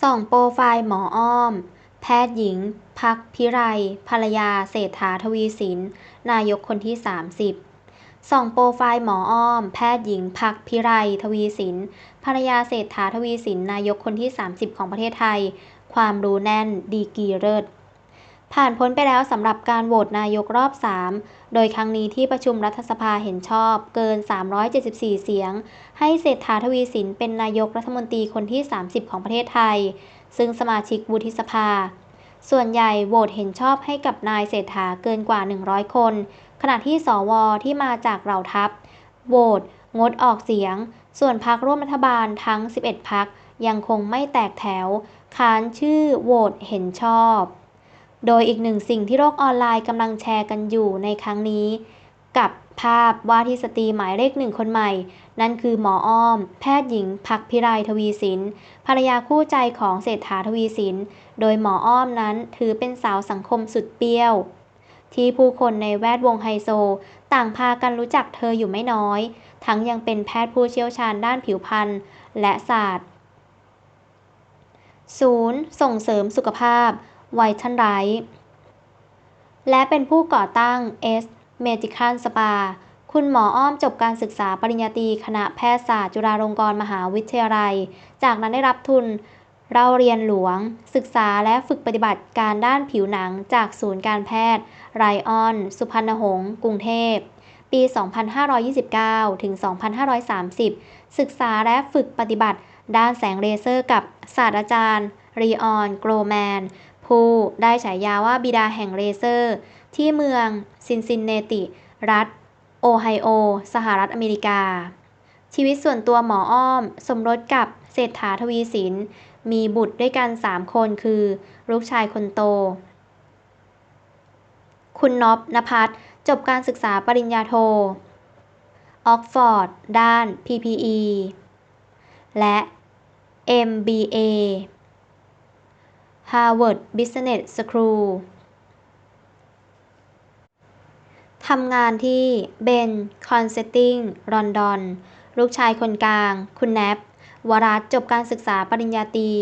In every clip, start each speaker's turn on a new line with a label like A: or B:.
A: ส่องโปรไฟล์หมออ้อม แพทย์หญิง ภักพิไลภรรยา เศรษฐาทวีสิน นายกคนที่ 30 ส่องโปรไฟล์หมออ้อม แพทย์หญิง ภักพิไลทวีสิน ภรรยาเศรษฐาทวีสิน นายกคนที่ 30 ของประเทศไทย ความรู้แน่น ดีกีเลิศ ผ่านพ้นไปแล้วสำหรับการโหวตนายกรอบ 3 โดยครั้งนี้ที่ประชุมรัฐสภาเห็นชอบ เกิน 374 เสียง ให้เศรษฐาทวีสินเป็นนายกรัฐมนตรีคนที่ 30 ของประเทศไทย ซึ่งสมาชิกวุฒิสภา ส่วนใหญ่โหวตเห็นชอบให้กับนายเศรษฐาเกินกว่า 100 คน ขณะที่สวที่มาจากเหล่าทัพโหวตงดออกเสียง ส่วนพักร่วมรัฐบาลทั้ง 11พักยังคงไม่แตกแถว ค้านชื่อโหวตเห็นชอบ โดยอีกหนึ่งสิ่งที่โลกออนไลน์กำลังแชร์กันอยู่ในครั้งนี้ กับภาพว่าที่สตรีหมายเลขหนึ่งคนใหม่ นั่นคือหมออ้อม แพทย์หญิงภักพิไลทวีสินภรรยาคู่ใจของเศรษฐาทวีสินโดยหมออ้อมนั้นถือเป็นสาวสังคมสุดเปรี้ยว ที่ผู้คนในแวดวงไฮโซ ต่างพากันรู้จักเธออยู่ไม่น้อย ทั้งยังเป็นแพทย์ผู้เชี่ยวชาญด้านผิวพรรณและศาสตร์ศูนย์ส่งเสริมสุขภาพ ไวทันไรท์และเป็นผู้ก่อตั้ง S Medical Spa คุณหมออ้อมจบการศึกษาปริญญาตรีคณะแพทยศาสตร์จุฬาลงกรณ์มหาวิทยาลัย จากนั้นได้รับทุนเราเรียนหลวง ศึกษาและฝึกปฏิบัติการด้านผิวหนังจากศูนย์การแพทย์ ไรออน สุพรรณหงษ์ กรุงเทพ ปี 2529 ถึง 2530 ศึกษาและฝึกปฏิบัติด้านแสงเลเซอร์กับศาสตราจารย์ รีออน โกลแมน ผู้ได้ฉายาว่าบิดาแห่งเลเซอร์ ที่เมืองซินซินเนติ รัฐ โอไฮโอ สหรัฐอเมริกา ชีวิตส่วนตัวหมออ้อม สมรสกับเศรษฐาทวีสิน มีบุตรด้วยกัน 3 คนคือ ลูกชายคนโต คุณนพนภัสจบการศึกษาปริญญาโท ออกฟอร์ด ด้าน PPE และ MBA Harvard Business School ทำงานที่เบนคอนเซตติ้งลอนดอน ลูกชายคนกลาง คุณแนปวรัตจบการศึกษาปริญญาตรี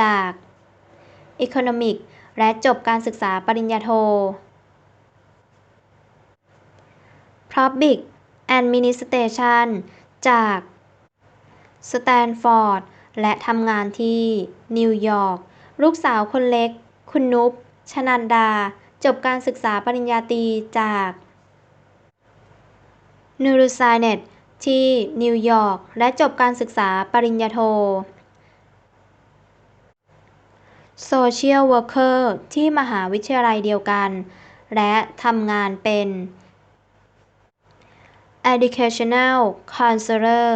A: จาก Economic และจบการศึกษาปริญญาโท Public Administration จากสแตนฟอร์ดและทำงานที่นิวยอร์ก ลูกสาวคนเล็ก คุณนุพชนันดา จบการศึกษาปริญญาตรีจาก Neuroscience ที่นิวยอร์ก และจบการศึกษาปริญญาโท Social Worker ที่มหาวิทยาลัยเดียวกัน และทำงานเป็น Educational Counselor